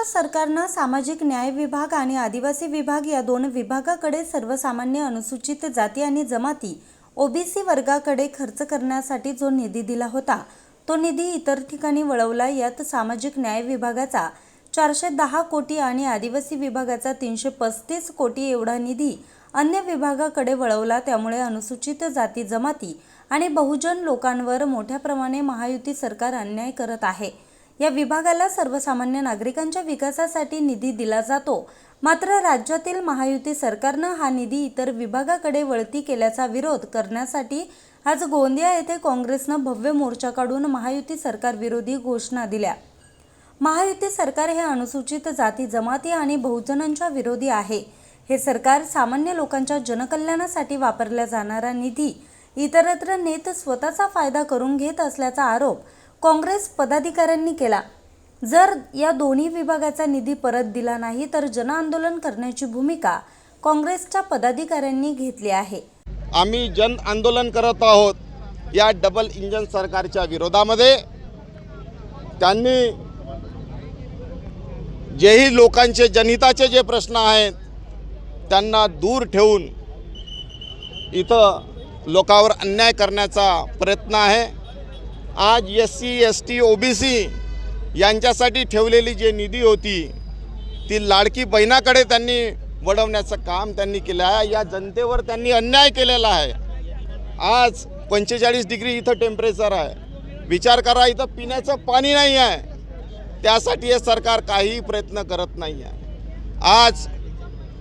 महाराष्ट्र सरकारनं सामाजिक न्याय विभाग आणि आदिवासी विभाग या दोन विभागाकडे सर्वसामान्य अनुसूचित जाती आणि जमाती ओबीसी वर्गाकडे खर्च करण्यासाठी जो निधी दिला होता तो निधी इतर ठिकाणी वळवला. यात सामाजिक न्याय विभागाचा चारशे दहा कोटी आणि आदिवासी विभागाचा तीनशे पस्तीस कोटी एवढा निधी अन्य विभागाकडे वळवला. त्यामुळे अनुसूचित जाती जमाती आणि बहुजन लोकांवर मोठ्या प्रमाणे महायुती सरकार अन्याय करत आहे. या विभागाला सर्वसामान्य नागरिकांच्या विकासासाठी निधी दिला जातो. मात्र राज्यातील महायुती सरकारनं हा निधी इतर विभागाकडे वळती केल्याचा विरोध करण्यासाठी आज गोंदिया येथे काँग्रेसनं भव्य मोर्चा काढून महायुती सरकार विरोधी घोषणा दिल्या. महायुती सरकार हे अनुसूचित जाती जमाती आणि बहुजनांच्या विरोधी आहे. हे सरकार सामान्य लोकांच्या जनकल्याणासाठी वापरला जाणारा निधी इतरत्र नेत स्वतःचा फायदा करून घेत असल्याचा आरोप काँग्रेस पदाधिकाऱ्यांनी केला. जर या दोन्ही विभागाचा निधी परत दिला नाही तर जनआंदोलन करण्याची भूमिका काँग्रेसच्या पदाधिकाऱ्यांनी घेतली आहे. आम्ही जन आंदोलन करत आहोत या डबल इंजन सरकारच्या विरोधामध्ये. त्यांनी जेही लोकांचे जनहिताचे जे प्रश्न आहेत त्यांना दूर ठेवून इथं लोकांवर अन्याय करण्याचा प्रयत्न आहे. आज S C S T O B C यांच्यासाठी ठेवलेली जी निधी होती ती लाडकी बहिणाकडे त्यांनी वळवण्याचं काम त्यांनी केलं आहे. या जनतेवर त्यांनी अन्याय केलेला आहे. आज पंचेचाळीस डिग्री इथं टेम्परेचर आहे. विचार करा इथं पिण्याचं पाणी नाही आहे. त्यासाठी हे सरकार काहीही प्रयत्न करत नाही आहे. आज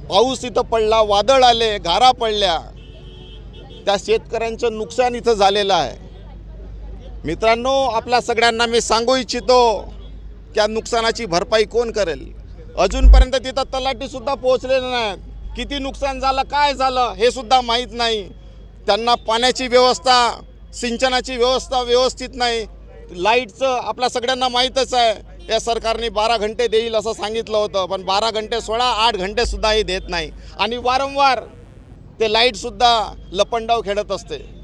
पाऊस इथं पडला वादळ आले गारा पडल्या. त्या शेतकऱ्यांचं नुकसान इथं झालेलं आहे. मित्रांनो आपल्या सगळ्यांना मी सांगू इच्छितो त्या नुकसानाची भरपाई कोण करेल? अजूनपर्यंत तिथं तलाठीसुद्धा पोहोचलेले नाहीत. किती नुकसान झालं काय झालं हे सुद्धा माहीत नाही. त्यांना पाण्याची व्यवस्था सिंचनाची व्यवस्था व्यवस्थित नाही. लाईटचं आपल्या सगळ्यांना माहीतच आहे. या सरकारने बारा घंटे देईल असं सांगितलं होतं पण बारा घंटे सोळा आठ घंटेसुद्धाही देत नाही. आणि वारंवार ते लाईटसुद्धा लपंडाव खेळत असते.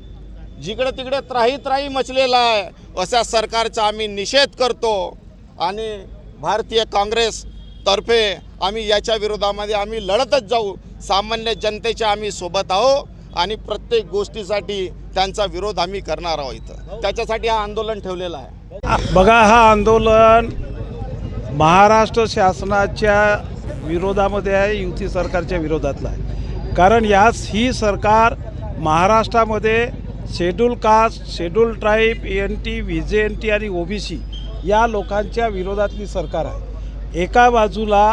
जिकडे तिकडे त्राही त्राही मचलेला आहे अशा सरकारचा आम्ही निषेध करतो. आणि भारतीय काँग्रेसतर्फे आम्ही याच्या विरोधामध्ये आम्ही लढतच जाऊ. सामान्य जनतेच्या आम्ही सोबत आहो आणि प्रत्येक गोष्टीसाठी त्यांचा विरोध आम्ही करणार आहोत इथं. त्याच्यासाठी हा आंदोलन ठेवलेला आहे. बघा हा आंदोलन महाराष्ट्र शासनाच्या विरोधामध्ये आहे युती सरकारच्या विरोधातला आहे. कारण यास ही सरकार महाराष्ट्रामध्ये schedule caste schedule tribe N T V J N T आणि ओबीसी या लोकांच्या विरोधातली सरकार आहे. एका बाजूला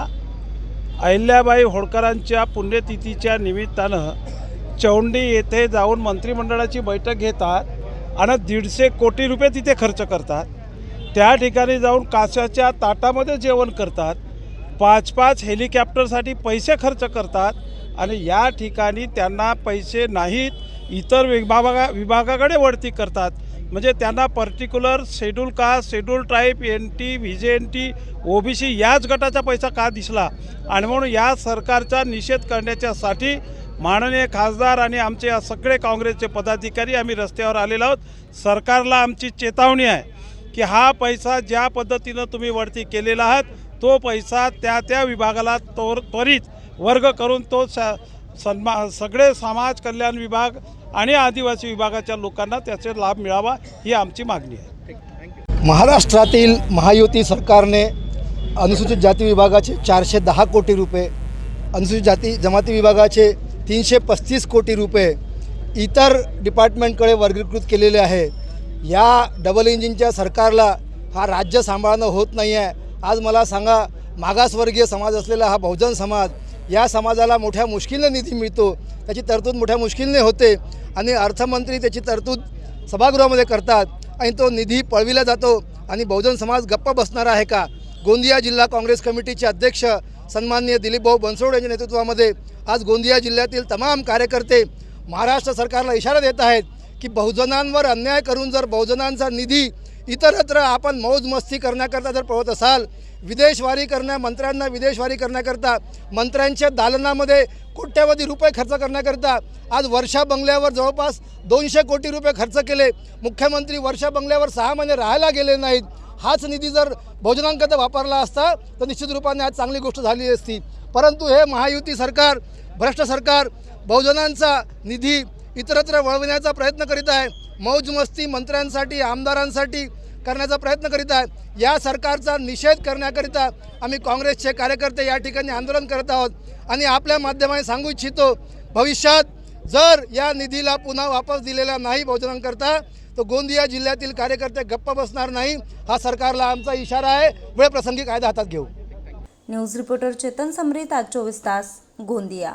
अहिल्याबाई होळकरांच्या पुण्यतिथीच्या निमित्तानं चौंडी येथे जाऊन मंत्रिमंडळाची बैठक घेतात आणि दीडशे कोटी रुपये तिथे खर्च करतात. त्या ठिकाणी जाऊन काशाच्या ताटामध्ये जेवण करतात. पाच पाच हेलिकॉप्टरसाठी पैसे खर्च करतात आणि या ठिकाणी त्यांना पैसे नाहीत इतर विभागा विभागाकडे वळती करतात. म्हणजे त्यांना particular schedule caste schedule tribe N T V J N T O B C याच गटाचा पैसा का दिसला? आणि म्हणून या सरकारचा निषेध करण्याच्यासाठी माननीय खासदार आणि आमचे या सगळे काँग्रेसचे पदाधिकारी आम्ही रस्त्यावर आलेलो आहोत. सरकारला आमची चेतावणी आहे की हा पैसा ज्या पद्धतीनं तुम्ही वरती केलेला आहात तो पैसा त्या त्या विभागाला तोर त्वरित वर्ग करून तो स सन्मा सगळे समाज कल्याण विभाग आणि आदिवासी विभागाच्या लोकांना त्याचे लाभ मिळावा ही आमची मागणी आहे. महाराष्ट्रातील महायुती सरकारने अनुसूचित जाती विभागाचे चारशे दहा कोटी रुपये अनुसूचित जाती जमाती विभागाचे तीनशे पस्तीस कोटी रुपये इतर डिपार्टमेंटकडे वर्गीकृत केलेले आहे. या डबल इंजिनच्या सरकारला हा राज्य सांभाळणं होत नाही आहे आज मला सांगा मागासवर्गीय समाज असलेला हा बहुजन समाज या समाजाला मोठ्या मुश्किलने निधी मिळतो त्याची तरतूद मोठ्या मुश्किलने होते आणि अर्थमंत्री त्याची तरतूद सभागृहामध्ये करतात. आणि तो निधी पळविला जातो आणि बहुजन समाज गप्प बसणार आहे का? गोंदिया जिल्हा काँग्रेस कमिटीचे अध्यक्ष सन्माननीय दिलीपभाऊ बनसोड यांच्या नेतृत्वामध्ये आज गोंदिया जिल्ह्यातील तमाम कार्यकर्ते महाराष्ट्र सरकारला इशारा देत आहेत की बहुजनांवर अन्याय करून जर बहुजनांचा निधी इतरत्र आपण मौज मस्ती करण्याकरता जर पळत असाल विदेशवारी करण्या मंत्र्यांना विदेशवारी करण्याकरता मंत्र्यांच्या दालनामध्ये कोट्यवधी रुपये खर्च करण्याकरता आज वर्षा बंगल्यावर जवळपास दोनशे कोटी रुपये खर्च केले. मुख्यमंत्री वर्षा बंगल्यावर सहा महिने राहायला गेले नाहीत. हाच निधी जर भोजनांकरता वापरला असता तर निश्चित रूपाने आज चांगली गोष्ट झाली असती. परंतु हे महायुती सरकार भ्रष्ट सरकार बहुजनांचा निधी इतरत्र वळविण्याचा प्रयत्न करीत आहे. मौजमस्ती मंत्र्यांसाठी आमदारांसाठी करण्याचा प्रयत्न करीत आहे. या सरकारचा निषेध करण्याकरिता आम्ही काँग्रेसचे कार्यकर्ते या ठिकाणी आंदोलन करत आहोत. आणि आपल्या माध्यमाने सांगू इच्छितो भविष्यात जर या निधीला पुन्हा वापस दिलेला नाही बहुजनांकरता तर गोंदिया जिल्ह्यातील कार्यकर्ते गप्प बसणार नाही. हा सरकारला आमचा इशारा आहे. वेळप्रसंगी कायदा हातात घेऊ. न्यूज रिपोर्टर चेतन समरीत आज चोवीस तास गोंदिया.